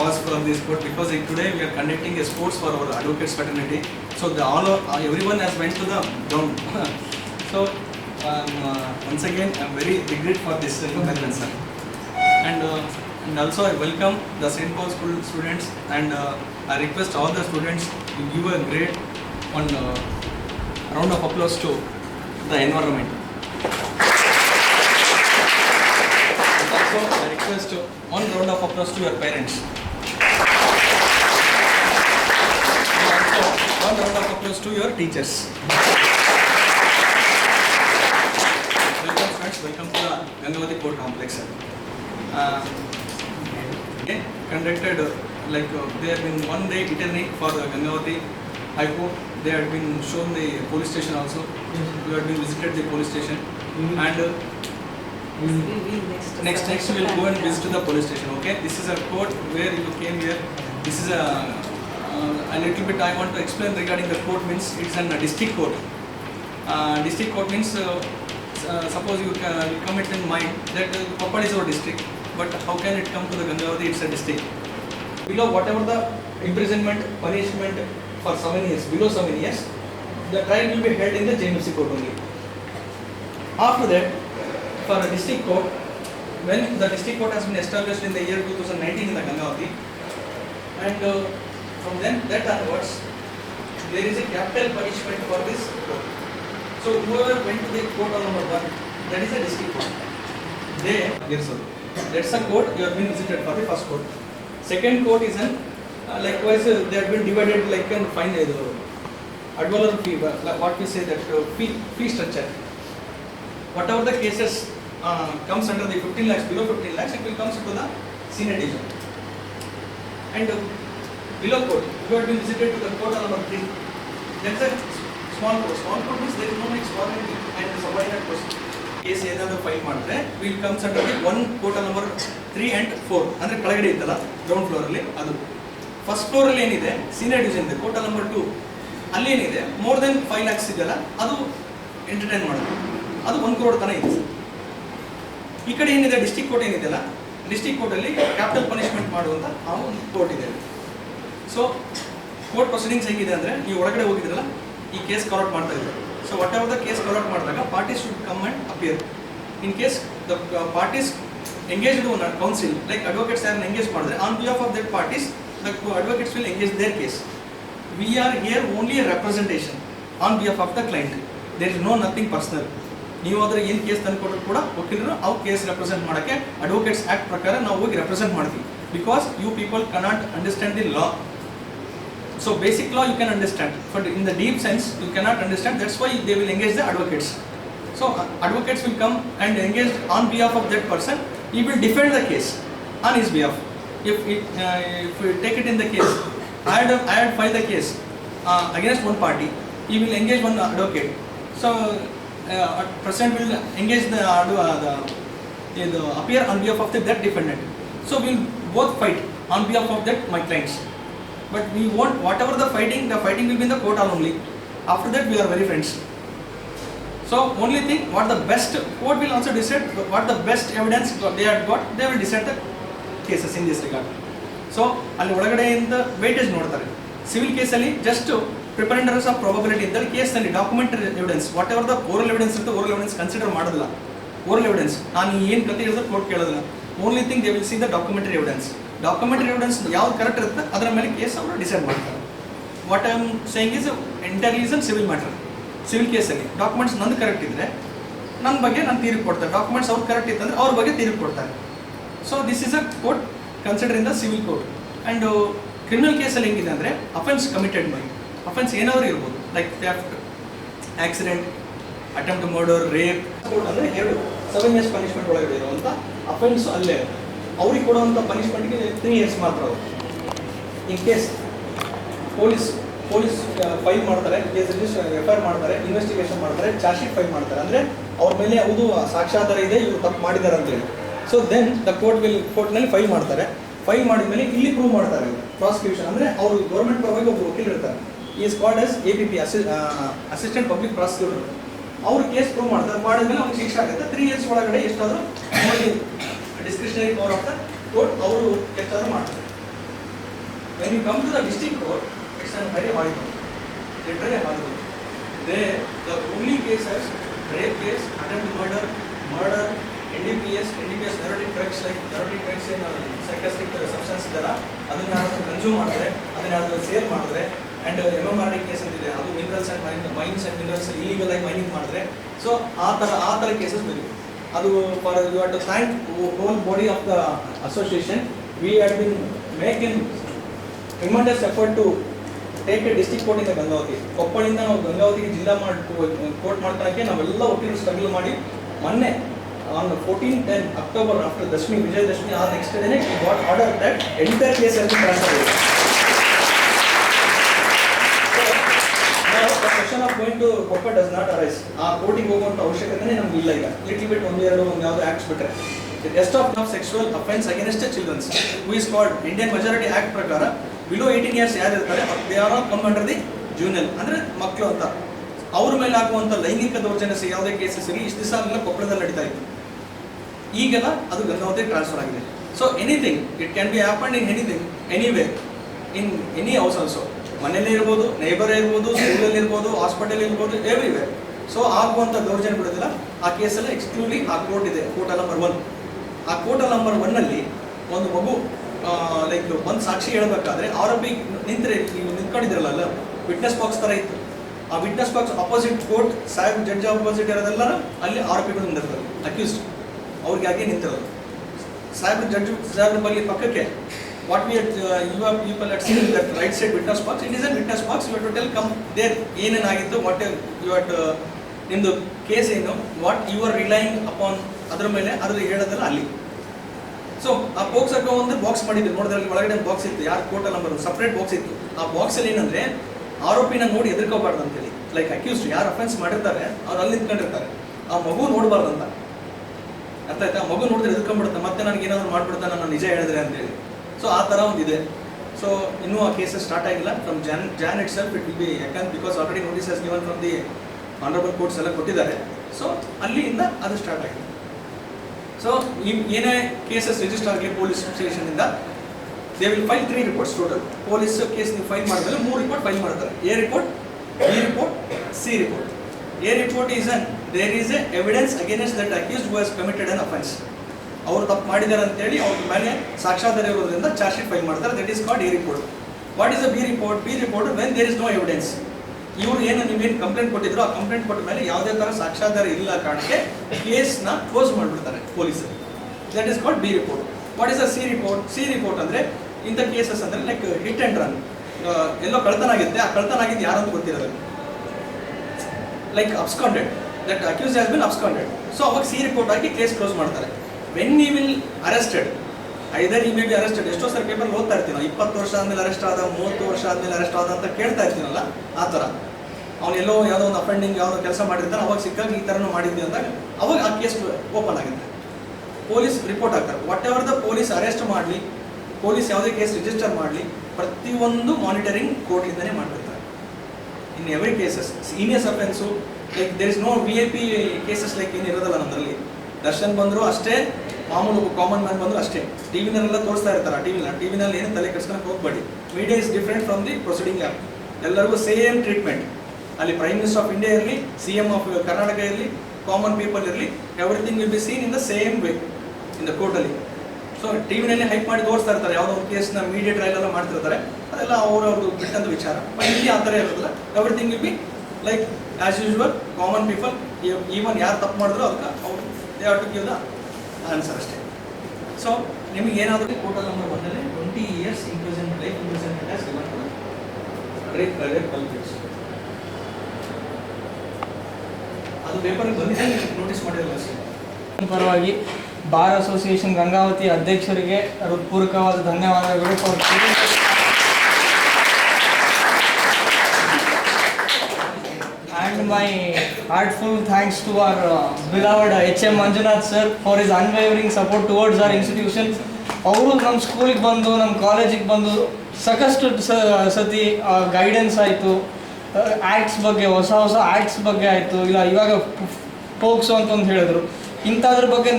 cause for this court because today we are conducting a sports for our advocates fraternity. So the all of, uh, everyone has went to the ground. so um, uh, once again I'm very regret for this inconvenience sir. And uh, and also I welcome the St. Paul school students and I request all the students to give a great one uh, round of applause to the environment. Also, I request one round of applause to your parents. And also, one round of applause to your teachers. Welcome friends, welcome to the Gangavati Court Complex. Uh, conducted uh, like uh, they have been one day eternity for the Gangavati High Court. They had been shown the police station also. We had been visited the police station and uh, Next, next we will go and visit the police station, okay? This is a court where you came here. This is a, a little bit I want to explain regarding the court means it's an, district court. Uh, district court means, uh, uh, suppose you, you commit in mind that uh, Koppal is our district, but how can it come to the Gangavati, it's a district. Below whatever the imprisonment, punishment for seven years, below seven years, the trial will be held in the JMFC court only. After that, for a district court, when the district court has been established in the year 2019 in the Gangavati, and uh, that onwards, there is a capital punishment for this court. So whoever went to the court on number one, that is a district court. They, yes sir, that's a court you have been visited for the first court. Second court is an, uh, likewise uh, they have been divided like an fine, uh, advalor fee, uh, what we say that uh, fee, fee structure whatever the cases uh, comes under the 15 lakhs, below 15 lakhs, it will comes to the senior division. And uh, below court, you have been visited to the court on number 3. That's a small court. Small court means there is no next foreign and subordinate. Case ಏನಾದರೂ file ಮಾಡಿದ್ರೆ will comes under the one court number three and four ಅಂದರೆ ಕೆಳಗಡೆ ಇತ್ತಲ್ಲ ground ಫ್ಲೋರಲ್ಲಿ ಅದು. First ಫ್ಲೋರಲ್ಲಿ ಏನಿದೆ? Senior division ಇದೆ. Quota number to ಅಲ್ಲಿ ಏನಿದೆ? ಮೋರ್ ದೆನ್ ಫೈವ್ ಲ್ಯಾಕ್ಸ್ ಇದೆಯಲ್ಲ ಅದು ಎಂಟರ್ಟೈನ್ ಮಾಡೋದು. ಅದು ಒಂದು ಕ್ರೋಡ್ ತನಕ ಇದೆ ಈ ಕಡೆ ಏನಿದೆ? ಡಿಸ್ಟಿಕ್ ಕೋರ್ಟ್ ಏನಿದೆಯಲ್ಲ ಡಿಸ್ಟಿಕ್ ಕೋರ್ಟಲ್ಲಿ ಕ್ಯಾಪಿಟಲ್ ಪನಿಷ್ಮೆಂಟ್ ಮಾಡುವಂಥ ಆ ಒಂದು ಕೋರ್ಟ್ ಇದೆ. ಸೊ ಕೋರ್ಟ್ ಪ್ರೊಸೀಡಿಂಗ್ಸ್ ಹೇಗಿದೆ ಅಂದರೆ ನೀವು ಒಳಗಡೆ ಹೋಗಿದ್ರಲ್ಲ, ಈ ಕೇಸ್ ಕವರ್ಟ್ ಮಾಡ್ತಾ ಇದ್ದಾರೆ so whatever the case ಕವರ್ಟ್ ಮಾಡಿದಾಗ parties should come and appear in case the parties engaged one counsel like advocates ಯಾರನ್ನ ಎಂಗೇಜ್ ಮಾಡಿದ್ರೆ on behalf of that parties the advocates will engage their case we are here only representation on behalf of the client there is no nothing personal ನೀವು ಆದರೆ ಏನು case ತಂದು ಕೊಟ್ಟರು ಕೂಡ ವಕೀಲರು ಅವ್ರು ಕೇಸ್ ರೆಪ್ರೆಸೆಂಟ್ ಮಾಡೋಕ್ಕೆ ಅಡ್ವೊಕೇಟ್ಸ್ ಆ್ಯಕ್ಟ್ ಪ್ರಕಾರ ನಾವು ಹೋಗಿ ರೆಪ್ರೆಸೆಂಟ್ ಮಾಡ್ತೀವಿ. Because you people cannot understand the law So basic law you can understand, but in the deep sense you cannot understand. That's why they will engage the advocates. So uh, advocates will come and engage on behalf of that person. He will defend the case on his behalf. If, it, uh, if we take it in the case, I had, I had filed the case uh, against one party. He will engage one advocate. So uh, president will engage the, uh, the, the, the appear on behalf of the, that defendant. So we will both fight on behalf of that my clients. But we want whatever the fighting, the fighting will be in the court only. After that, we are very friends. So, only thing, what the best, court will also decide what the best evidence they have got, they will decide the cases in this regard. So ಅಲ್ಲಿ ಒಳಗಡೆಯಿಂದ weightage ನೋಡ್ತಾರೆ civil ಕೇಸಲ್ಲಿ just preponderance of probability ಇದ್ದಲ್ಲಿ case documentary evidence whatever the oral evidence the oral evidence consider ಮಾಡೋದಿಲ್ಲ oral evidence ನಾನು ಏನು ಕತೆ ಹೇಳಿದ್ರೆ ಕೋರ್ಟ್ ಕೇಳೋದಿಲ್ಲ only thing they will see the documentary evidence documentary evidence ಯಾವ್ದು ಕರೆಕ್ಟ್ ಇರುತ್ತೆ, ಅದರ ಮೇಲೆ ಕೇಸ್ ಅವರು ಡಿಸೈಡ್ ಮಾಡ್ತಾರೆ. What I am saying is entirely civil matter civil ಕೇಸಲ್ಲಿ ಡಾಕ್ಯುಮೆಂಟ್ಸ್ ನಂದು ಕರೆಕ್ಟ್ ಇದ್ದರೆ ನನ್ನ ಬಗ್ಗೆ ನಾನು ತೀರ್ಪು ಕೊಡ್ತಾರೆ. ಡಾಕ್ಯುಮೆಂಟ್ಸ್ ಅವ್ರು ಕರೆಕ್ಟ್ ಇತ್ತಂದ್ರೆ ಅವ್ರ ಬಗ್ಗೆ ತೀರ್ಪು ಕೊಡ್ತಾರೆ. So this is a court consider in the civil court and criminal ಕೇಸಲ್ಲಿ ಹೆಂಗಿದೆ ಅಂದರೆ ಅಫೆನ್ಸ್ ಕಮಿಟೆಡ್ ಬೈ ಅಫೆನ್ಸ್ ಏನಾದರೂ ಇರ್ಬೋದು. Like theft accident attempt murder rape ಅಂದರೆ ಎರಡು ಸೆವೆನ್ ಇಯರ್ಸ್ ಪನಿಷ್ಮೆಂಟ್ ಒಳಗಡೆ ಇರುವಂಥ ಅಫೆನ್ಸ್ ಅಲ್ಲೇ ಅವ್ರಿಗೆ ಕೊಡುವಂಥ ಪನಿಷ್ಮೆಂಟ್ಗೆ ತ್ರೀ ಇಯರ್ಸ್ ಮಾತ್ರ ಅವರು. In case police police file ಮಾಡ್ತಾರೆ case register F I R ಮಾಡ್ತಾರೆ ಇನ್ವೆಸ್ಟಿಗೇಷನ್ ಮಾಡ್ತಾರೆ ಚಾರ್ಜ್ ಶೀಟ್ ಫೈಲ್ ಮಾಡ್ತಾರೆ. ಅಂದರೆ ಅವ್ರ ಮೇಲೆ ಅದು ಸಾಕ್ಷಾಧಾರ ಇದೆ, ಇವರು ತಪ್ಪು ಮಾಡಿದ್ದಾರೆ ಅಂತೇಳಿ so then the court will ಕೋರ್ಟ್ನಲ್ಲಿ ಫೈಲ್ ಮಾಡ್ತಾರೆ. ಫೈಲ್ ಮಾಡಿದ ಮೇಲೆ ಇಲ್ಲಿ ಪ್ರೂವ್ ಮಾಡ್ತಾರೆ ಪ್ರಾಸಿಕ್ಯೂಷನ್ ಅಂದರೆ ಅವರು ಗೌರ್ಮೆಂಟ್ ಪರವಾಗಿ ಒಬ್ಬರು ವಕೀಲ ಇರ್ತಾರೆ. Is called S A P P assistant public prosecutor ಅವ್ರು ಕೇಸ್ ಪ್ರೂವ್ ಮಾಡ್ತಾರೆ. ಮಾಡಿದ್ಮೇಲೆ ಅವ್ರಿಗೆ ಶಿಕ್ಷೆ ಆಗುತ್ತೆ. ತ್ರೀ ಇಯರ್ಸ್ ಒಳಗಡೆ ಎಷ್ಟಾದರೂ dictionary power of the court ಅವರು ಎಕ್ಸ್ಟರ್ ಮಾಡ್ತಾರೆ. When you come to the district court Exter ಬರೀ ಹಾಲಿ ಬಂತು ಹಾಲು they the only cases rape case attempt murder murder N D P S N D P S narcotic drugs like narcotic drugs ಏನು ಸೈಕಸ್ಟಿಕ್ substance ಇದೆಲ್ಲ ಅದನ್ನು ಯಾರಾದರೂ consume ಮಾಡಿದ್ರೆ, ಅದನ್ನ ಯಾರಾದರೂ ಸೇಲ್ ಮಾಡಿದ್ರೆ and M M R D case ಅಂತಿದೆ ಅದು minerals and mine mines and minerals illegal mining ಮಾಡಿದ್ರೆ ಸೊ ಆ ಥರ ಆ ಥರ ಕೇಸಸ್ ಬೇಕು ಅದು for you have to thank whole body of the association we had been make in tremendous effort to take a district ಕೋರ್ಟಿಂದ Gangavathi ಕೊಪ್ಪಳಿಂದ ನಾವು ಗಂಗಾವತಿಗೆ ಜಿಲ್ಲಾ ಮಾಡಿ ಕೋರ್ಟ್ ಮಾಡ್ಕೊಳಕ್ಕೆ ನಾವೆಲ್ಲ ಒಟ್ಟಿಗೆ ಸ್ಟ್ರಗಲ್ ಮಾಡಿ. ಮೊನ್ನೆ on fourteen ten October after Dashami Vijayadashami ಆ next ಡೇನೆ got order that entire case ಅಲ್ಲಿ ಟ್ರಾನ್ಸ್ಫರ್ ಇದೆ question of going to Koppal does not arise ಆ ಕೋರ್ಟಿಗೆ ಹೋಗುವಂಥ ಅವಶ್ಯಕತೆ ನಮ್ಗೆ ಇಲ್ಲ ಈಗ. ಲಿಟ್ಲ್ ಬಿಟ್ ಒಂದು ಎರಡು ಒಂದು ಯಾವುದೋ ಆಕ್ಟ್ಸ್ ಬಿಟ್ಟರೆ ಎಸ್ಟ್ of of sexual offence against childrens who is called Indian majority act ಪ್ರಕಾರ ಬಿಲೋ ಏಯ್ಟೀನ್ ಇಯರ್ಸ್ ಯಾರು ಇರ್ತಾರೆ they are come under the juvenile ಅಂದ್ರೆ ಮಕ್ಕಳು ಅಂತ. ಅವ್ರ ಮೇಲೆ ಆಗುವಂತ ಲೈಂಗಿಕ ದೌರ್ಜನ್ಯ ಯಾವುದೇ ಕೇಸಸ್ ಇರಲಿ, ಇಷ್ಟು ದಿವಸ ಎಲ್ಲ ಕೊಪ್ಪಳದಲ್ಲಿ ನಡೀತಾ ಇತ್ತು. ಈಗೆಲ್ಲ ಅದು ಗಂಗಾವತಿ ಟ್ರಾನ್ಸ್ಫರ್ ಆಗಿದೆ. So anything it can be happen in anything anyway in any house also ಮನೇಲಿ ಇರ್ಬೋದು ನೇಬರ್ ಇರ್ಬೋದು ಸ್ಕೂಲಲ್ಲಿ ಇರ್ಬೋದು ಹಾಸ್ಪಿಟಲ್ ಇರ್ಬೋದು ಎವ್ರಿವೇರ್ ಸೊ ಆಗುವಂಥ ದೌರ್ಜನ್ಯ ಬಿಡೋದಿಲ್ಲ ಆ ಕೇಸಲ್ಲಿ ಎಕ್ಸ್ಕ್ಲೂಡ್ಲಿ ಆ ಕೋರ್ಟ್ ಇದೆ ಕೋರ್ಟ್ ನಂಬರ್ ಒನ್ ಆ ಕೋರ್ಟ್ ನಂಬರ್ ಒನ್ನಲ್ಲಿ ಒಂದು ಮಗು ಲೈಕ್ ಒಂದು ಸಾಕ್ಷಿ ಹೇಳಬೇಕಾದ್ರೆ ಆರೋಪಿ ನಿಂತರೆ, ನೀವು ನಿಂತ್ಕೊಂಡಿದ್ರಲ್ಲ ವಿಟ್ನೆಸ್ ಬಾಕ್ಸ್ ಥರ ಇತ್ತು. ಆ ವಿಟ್ನೆಸ್ ಬಾಕ್ಸ್ ಅಪೋಸಿಟ್ ಕೋರ್ಟ್ ಸಾಹೇಬ್ ಜಡ್ಜ್ ಅಪೋಸಿಟ್ ಇರೋದೆಲ್ಲ ಅಲ್ಲಿ ಆರೋಪಿಗಳು ನಿಂತಿರ್ತಾರೆ ಅಕ್ಯೂಸ್ಡ್ ಅವ್ರಿಗೆ ಹಾಗೆ ನಿಂತಿರೋದು. ಸಾಹೇಬ್ ಜಡ್ಜ್ ಸಾಹೇಬ್ರ ಬಗ್ಗೆ ಪಕ್ಕಕ್ಕೆ. What we you are people at scene that right side witness box it is an witness box you to tell come there ಏನೇನಾಗಿತ್ತು what you at ನಿಮ್ಮದು ಕೇಸ್ ಏನು what you are relying upon ಅದ್ರ ಮೇಲೆ, ಅದ್ರ ಹೇಳೋದಲ್ಲ ಅಲ್ಲಿ. So ಆ box ಅಕ್ಕ ಒಂದು ಬಾಕ್ಸ್ ಮಾಡಿದ್ರು, ನೋಡಿದ್ರಲ್ಲಿ ಒಳಗಡೆ ಒಂದು ಬಾಕ್ಸ್ ಇತ್ತು, ಯಾರು ಕೋರ್ಟ್ ನಂಬರ್ ಸಪ್ರೇಟ್ ಬಾಕ್ಸ್ ಇತ್ತು. ಆ ಬಾಕ್ಸಲ್ಲಿ ಏನಂದರೆ, ಆರೋಪಿನ ನೋಡಿ ಹೆದರ್ಕೋಬಾರ್ದು ಅಂತೇಳಿ. ಲೈಕ್ ಅಕ್ಯೂಸ್ಡ್ ಯಾರು ಅಫೆನ್ಸ್ ಮಾಡಿರ್ತಾರೆ, ಅವ್ರು ಅಲ್ಲಿ ನಿಂತ್ಕೊಂಡಿರ್ತಾರೆ. ಆ ಮಗು ನೋಡಬಾರ್ದು ಅಂತ. ಅರ್ಥ ಆಯ್ತಾ? ಆ ಮಗು ನೋಡಿದ್ರೆ ಎದುರ್ಕೊಂಡ್ಬಿಡುತ್ತೆ, ಮತ್ತೆ ನನಗೆ ಏನಾದ್ರು ಮಾಡ್ಬಿಡ್ತಾನೆ ನಾನು ನಿಜ ಹೇಳಿದ್ರೆ ಅಂತೇಳಿ. ಸೊ ಆ ಥರ ಒಂದು ಇದೆ ಸೊ ಇನ್ನೂ ಆ ಕೇಸಸ್ ಸ್ಟಾರ್ಟ್ ಆಗಿಲ್ಲ. From Jan Jan itself it will be ಯಾಕಂದ್ರೆ because already notice has given from the honourable courts ಎಲ್ಲ ಕೊಟ್ಟಿದ್ದಾರೆ. ಸೊ ಅಲ್ಲಿಂದ ಅದು ಸ್ಟಾರ್ಟ್ ಆಗಿದೆ. ಸೊ ಏನೇ ಕೇಸಸ್ ರಿಜಿಸ್ಟರ್ ಆಗಲಿ police ಸ್ಟೇಷನಿಂದ they will file three reports total police case ನೀವು ಫೈಲ್ ಮಾಡಿದ್ರೆ ಮೂರು ರಿಪೋರ್ಟ್ ಫೈಲ್ ಮಾಡ್ತಾರೆ. A report B report C report A report is an there is a evidence against that accuse who has committed an offence ಅವರು ತಪ್ಪು ಮಾಡಿದ್ದಾರೆ ಅಂತೇಳಿ ಅವ್ರ ಮೇಲೆ ಸಾಕ್ಷಾಧಾರ ಇರೋದ್ರಿಂದ ಚಾರ್ಜ್ ಶೀಟ್ ಫೈಲ್ ಮಾಡ್ತಾರೆ. That is called A report what is a B report B report when there is no evidence ಇವರು ಏನು ನೀವೇನು ಕಂಪ್ಲೇಂಟ್ ಕೊಟ್ಟಿದ್ರು ಆ ಕಂಪ್ಲೇಂಟ್ ಕೊಟ್ಟ ಮೇಲೆ ಯಾವುದೇ ಥರ ಸಾಕ್ಷಾಧಾರ ಇಲ್ಲ ಕಾರಣಕ್ಕೆ ಕೇಸ್ನ ಕ್ಲೋಸ್ ಮಾಡಿಬಿಡ್ತಾರೆ ಪೊಲೀಸರು. That is called B report what is a C report C report ಅಂದರೆ ಇಂಥ ಕೇಸಸ್ ಅಂದರೆ ಲೈಕ್ ಹಿಟ್ ಆ್ಯಂಡ್ ರನ್ ಎಲ್ಲೋ ಕಳ್ತನ ಆಗಿರುತ್ತೆ ಆ ಕಳ್ತನ ಆಗಿದ್ದು ಯಾರಂತ ಗೊತ್ತಿರೋದು like absconded that accused has been absconded so ಅವಾಗ ಸಿ ರಿಪೋರ್ಟ್ ಹಾಕಿ ಕೇಸ್ ಕ್ಲೋಸ್ ಮಾಡ್ತಾರೆ. When he will arrested either he may be arrested ಎಷ್ಟೋ ಸರ್ ಪೇಪರ್ ಓದ್ತಾ ಇರ್ತೀವಿ ನಾವು ಇಪ್ಪತ್ತು ವರ್ಷ ಆದಮೇಲೆ ಅರೆಸ್ಟ್ ಆದ, ಮೂವತ್ತು ವರ್ಷ ಆದಮೇಲೆ ಅರೆಸ್ಟ್ ಆದ ಅಂತ ಕೇಳ್ತಾ ಇರ್ತೀನಲ್ಲ, ಆ ಥರ. ಅವ್ನು ಎಲ್ಲೋ ಯಾವುದೋ ಒಂದು ಅಫೆಂಡಿಂಗ್ ಯಾವುದೋ ಕೆಲಸ ಮಾಡಿರ್ತಾನೆ, ಅವಾಗ ಸಿಕ್ಕಾಗ ಈ ಥರನೂ ಮಾಡಿದ್ವಿ ಅಂದಾಗ ಅವಾಗ ಆ ಕೇಸ್ ಓಪನ್ ಆಗುತ್ತೆ. ಪೊಲೀಸ್ ರಿಪೋರ್ಟ್ ಹಾಕ್ತಾರೆ. Whatever the police arrest ಮಾಡಲಿ ಪೊಲೀಸ್ ಯಾವುದೇ ಕೇಸ್ ರಿಜಿಸ್ಟರ್ ಮಾಡಲಿ, ಪ್ರತಿಯೊಂದು ಮಾನಿಟರಿಂಗ್ ಕೋರ್ಟ್ಲಿಂದನೇ ಮಾಡಿರ್ತಾರೆ in every cases seniors offence like there is no V I P cases like ಏನು ಇರೋದಲ್ಲ ನಮ್ಮಲ್ಲಿ ದರ್ಶನ್ ಬಂದರು ಅಷ್ಟೇ, ಮಾಮೂಲು ಕಾಮನ್ ಮ್ಯಾನ್ ಬಂದ್ರು ಅಷ್ಟೇ. ಟಿ ವಿನಲ್ಲೆಲ್ಲ ತೋರಿಸ್ತಾ ಇರ್ತಾರೆ ಆ ಟಿವಿನ ಟಿ ಏನು ತಲೆ ಕೆಡ್ಸ್ಕೊಳಕ್ಕೆ ಹೋಗ್ಬೇಡಿ. Media is different from the proceeding app ಎಲ್ಲರಿಗೂ ಸೇಮ್ ಟ್ರೀಟ್ಮೆಂಟ್ ಅಲ್ಲಿ ಪ್ರೈಮ್ ಮಿನಿಸ್ಟರ್ ಆಫ್ ಇಂಡಿಯಾ ಇರಲಿ ಸಿ ಎಂ ಆಫ್ ಕರ್ನಾಟಕ ಇರಲಿ ಕಾಮನ್ ಪೀಪಲ್ ಇರಲಿ everything will be seen in the same way in the ಕೋರ್ಟಲ್ಲಿ ಸೊ ಟಿ ವಿನಲ್ಲಿ ಹೈಪ್ ಮಾಡಿ ತೋರಿಸ್ತಾ ಇರ್ತಾರೆ, ಯಾವುದೋ ಒಂದು ಕೇಸ್ನ ಮೀಡಿಯಾ ಟ್ರಯಲ್ ಎಲ್ಲ ಮಾಡ್ತಿರ್ತಾರೆ. ಅದೆಲ್ಲ ಅವ್ರವ್ರದ್ದು ಬಿಟ್ಟಂತ ವಿಚಾರ. ಬಟ್ ಇಲ್ಲಿ ಆ ಥರ ಇರೋದಿಲ್ಲ. Everything will be like as usual common people even ಯಾರು ತಪ್ಪು ಮಾಡಿದ್ರು ಅದಕ್ಕೆ ಅವ್ರು they are to give the answer ಅಷ್ಟೇ. ಸೊ ನಿಮಗೆ ಏನಾದರೂ ಕೋಟಲ್ ನಂಬರ್ ಬಂದರೆ twenty years inclusion life inclusion as rape rape culprits ಅದು ಪೇಪರ್ಗೆ ಬಂದಿದೆ ನೋಟಿಸ್ ಮಾಡಿರಲ್ಲ ಸರ್ ಪರವಾಗಿ ಬಾರ್ ಅಸೋಸಿಯೇಷನ್ ಗಂಗಾವತಿ ಅಧ್ಯಕ್ಷರಿಗೆ ಹೃತ್ಪೂರ್ವಕವಾದ ಧನ್ಯವಾದಗಳು. And my heartful thanks to our uh, beloved H.M. Manjunath sir for his unwavering support towards our institution. ಅವರು ನಮ್ಮ ಸ್ಕೂಲಿಗೆ ಬಂದು ನಮ್ಮ ಕಾಲೇಜಿಗೆ ಬಂದು ಸಾಕಷ್ಟು ಸತಿ ಗೈಡೆನ್ಸ್ ಆಯಿತು ಆ್ಯಕ್ಟ್ಸ್ ಬಗ್ಗೆ ಹೊಸ ಹೊಸ ಆ್ಯಕ್ಟ್ಸ್ ಬಗ್ಗೆ ಆಯಿತು ಇಲ್ಲ ಇವಾಗ ಪೋಕ್ಸೋ ಅಂತ ಒಂದು ಹೇಳಿದ್ರು ಇಂಥದ್ರ ಬಗ್ಗೆ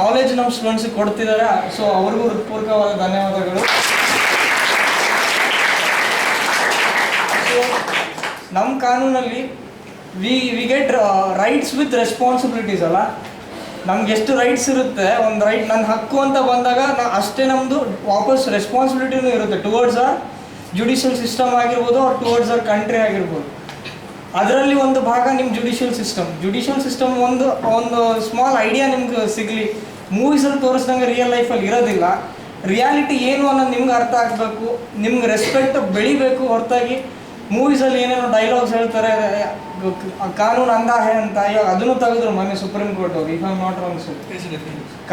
ನಾಲೆಜ್ ನಮ್ಮ ಸ್ಟೂಡೆಂಟ್ಸಿಗೆ ಕೊಡ್ತಿದ್ದಾರೆ ಸೊ ಅವ್ರಿಗೂ ಹೃತ್ಪೂರ್ವಕವಾದ ಧನ್ಯವಾದಗಳು ನಮ್ಮ ಕಾನೂನಲ್ಲಿ we we get rights with responsibilities ಅಲ್ಲ? ನಮ್ಗೆ ಎಷ್ಟು ರೈಟ್ಸ್ ಇರುತ್ತೆ, ಒಂದು ರೈಟ್ ನನ್ನ ಹಕ್ಕು ಅಂತ ಬಂದಾಗ ನಾ ಅಷ್ಟೇ ನಮ್ಮದು ವಾಪಸ್ ರೆಸ್ಪಾನ್ಸಿಬಿಲಿಟಿನೂ ಇರುತ್ತೆ. ಟುವರ್ಡ್ಸ್ ಆರ್ ಜುಡಿಷಿಯಲ್ ಸಿಸ್ಟಮ್ ಆಗಿರ್ಬೋದು ಅವ್ರ ಟುವರ್ಡ್ಸ್ ಆರ್ ಕಂಟ್ರಿ ಆಗಿರ್ಬೋದು. ಅದರಲ್ಲಿ ಒಂದು ಭಾಗ ನಿಮ್ಮ ಜುಡಿಷಿಯಲ್ ಸಿಸ್ಟಮ್ ಜುಡಿಷಿಯಲ್ ಸಿಸ್ಟಮ್ ಒಂದು ಒಂದು ಸ್ಮಾಲ್ ಐಡಿಯಾ ನಿಮ್ಗೆ ಸಿಗಲಿ. ಮೂವೀಸಲ್ಲಿ ತೋರಿಸ್ದಂಗೆ ರಿಯಲ್ ಲೈಫಲ್ಲಿ ಇರೋದಿಲ್ಲ. ರಿಯಾಲಿಟಿ ಏನು ಅನ್ನೋದು ನಿಮ್ಗೆ ಅರ್ಥ ಆಗಬೇಕು. ನಿಮ್ಗೆ ರೆಸ್ಪೆಕ್ಟ್ ಬೆಳಿಬೇಕು ಹೊರತಾಗಿ. ಮೂವೀಸಲ್ಲಿ ಏನೇನೋ ಡೈಲಾಗ್ಸ್ ಹೇಳ್ತಾರೆ ಕಾನೂನು ಅಂದಾಹೆ ಅಂತ ಇವಾಗ ಅದನ್ನು ತೆಗೆದ್ರು ಮೊನ್ನೆ ಸುಪ್ರೀಂ ಕೋರ್ಟ್ ಅವ್ರು if I not wrong sir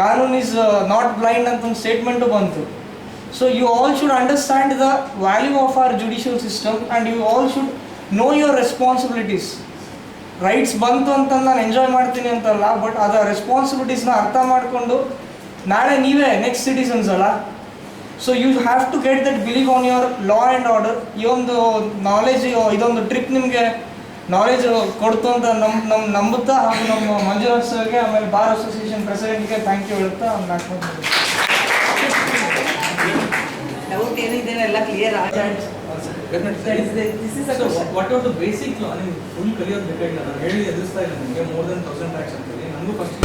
ಕಾನೂನು ಇಸ್ ನಾಟ್ ಬ್ಲೈಂಡ್ ಅಂತ ಒಂದು ಸ್ಟೇಟ್ಮೆಂಟು ಬಂತು. So you all should understand the value of our judicial system and you all should know your responsibilities rights ಬಂತು ಅಂತ ನಾನು ಎಂಜಾಯ್ ಮಾಡ್ತೀನಿ ಅಂತಲ್ಲ ಬಟ್ ಅದರ ರೆಸ್ಪಾನ್ಸಿಬಿಲಿಟೀಸ್ನ ಅರ್ಥ ಮಾಡಿಕೊಂಡು ನಾಳೆ ನೀವೇ ನೆಕ್ಸ್ಟ್ ಸಿಟಿಸನ್ಸ್ ಅಲ್ಲ. So you have to get that believe on your law and order ಈ ಒಂದು ನಾಲೆಜ್ ಇದೊಂದು ಟ್ರಿಪ್ ನಿಮಗೆ ನಾಲೆಜ್ ಕೊಡ್ತು ಅಂತ ನಮ್ ನಮ್ ನಂಬುತ್ತಾ ಹಾಗೂ ನಮ್ಮ ಮಂಜುನಾಥ್ ಸರ್ಗೆ ಆಮೇಲೆ ಬಾರ್ ಅಸೋಸಿಯೇಷನ್ ಪ್ರೆಸಿಡೆಂಟ್ಗೆ ಥ್ಯಾಂಕ್ ಯು ಹೇಳ್ತಾ. ಡೌಟ್ ಏನಿದೆ ಎಲ್ಲ clear what are the basic law ನಿಮ್ಗೆ ಫುಲ್ ಕಲಿಯೋದು ಬೇಕಾಗಿಲ್ಲ ನಾನು ಹೇಳಿ ಎದುರಿಸ್ತಾ ಇಲ್ಲ ನಿಮಗೆ ಮೋರ್ ದನ್ ತೌಸಂಡ್ ಟ್ಯಾಕ್ಸ್ ಅಂತೇಳಿ ನನಗೂ ಫಸ್ಟ್